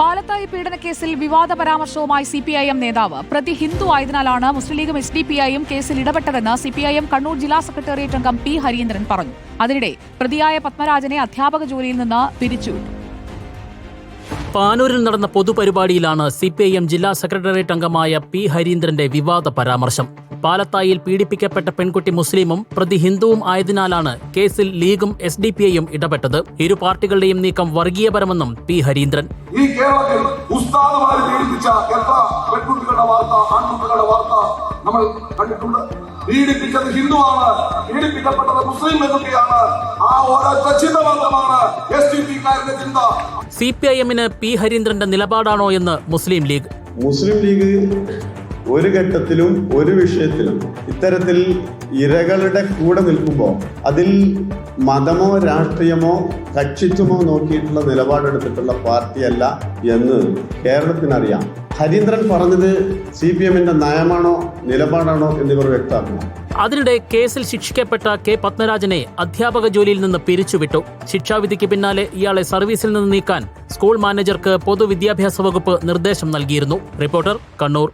പാലത്തായി പീഡനക്കേസിൽ വിവാദ പരാമർശവുമായി സി പി ഐ എം നേതാവ്. പ്രതി ഹിന്ദു ആയതിനാലാണ് മുസ്ലിം ലീഗും എസ് ഡി പി ഐയും കേസിൽ ഇടപെട്ടതെന്ന് C P I M Kannur ജില്ലാ സെക്രട്ടേറിയറ്റ് അംഗം പി ഹരീന്ദ്രൻ പറഞ്ഞു. അതിനിടെ പ്രതിയായ പത്മരാജനെ അധ്യാപക ജോലിയിൽ നിന്ന് പിരിച്ചുവിട്ടു. പാനൂരിൽ നടന്ന പൊതുപരിപാടിയിലാണ് സി പി ഐ എം ജില്ലാ സെക്രട്ടേറിയറ്റ് അംഗമായ പി ഹരീന്ദ്രന്റെ വിവാദ പരാമർശം. പാലത്തായിൽ പീഡിപ്പിക്കപ്പെട്ട പെൺകുട്ടി മുസ്ലിമും പ്രതി ഹിന്ദുവും ആയതിനാലാണ് കേസിൽ ലീഗും എസ് ഡി പി ഐയും ഇടപെട്ടത്. ഇരു പാർട്ടികളുടെയും നീക്കം വർഗീയപരമെന്നും പി ഹരീന്ദ്രൻ. ഈ കേരളത്തിൽ ഉസ്താദുമാരെ പീഡിപ്പിച്ച എത്ര പെൺകുട്ടികളുടെ വാർത്ത ആൺകുട്ടികളുടെ വാർത്ത നമ്മൾ കണ്ടിട്ടുണ്ട്. പീഡിപ്പിച്ചത് ഹിന്ദുവാണ് പീഡിപ്പിക്കപ്പെട്ടത് മുസ്ലിം എന്നൊക്കെയാണ്. ആ ഒരൊറ്റ ചിന്ത മാത്രമാണ് എസ് ഡി പി കാരുടെ ചിന്ത. സി പി ഐ എമ്മിന് പി ഹരീന്ദ്രന്റെ നിലപാടാണോ എന്ന് മുസ്ലിം ലീഗ്? മുസ്ലിം ലീഗ് ഒരു ഘട്ടത്തിലും ഒരു വിഷയത്തിലും ഇത്തരത്തിൽ ഇരകളുടെ കൂടെ നിൽക്കുമ്പോൾ അതിൽ മതമോ രാഷ്ട്രീയമോ കക്ഷിത്വമോ നോക്കിയിട്ടുള്ള നിലപാടെടുത്തിട്ടുള്ള പാർട്ടിയല്ല എന്ന് കേരളത്തിനറിയാം. ഹരീന്ദ്രൻ പറഞ്ഞത് സി പി എമ്മിന്റെ നയമാണോ നിലപാടാണോ എന്നിവർ വ്യക്തമാക്കണം അതിനിടെ കേസിൽ ശിക്ഷിക്കപ്പെട്ട കെ പത്മരാജനെ അധ്യാപക ജോലിയിൽ നിന്ന് പിരിച്ചുവിട്ടു. ശിക്ഷാവിധിക്ക് പിന്നാലെ ഇയാളെ സർവീസിൽ നിന്ന് നീക്കാൻ സ്കൂൾ മാനേജർക്ക് പൊതുവിദ്യാഭ്യാസ വകുപ്പ് നിർദ്ദേശം നൽകിയിരുന്നു. റിപ്പോർട്ടർ കണ്ണൂർ.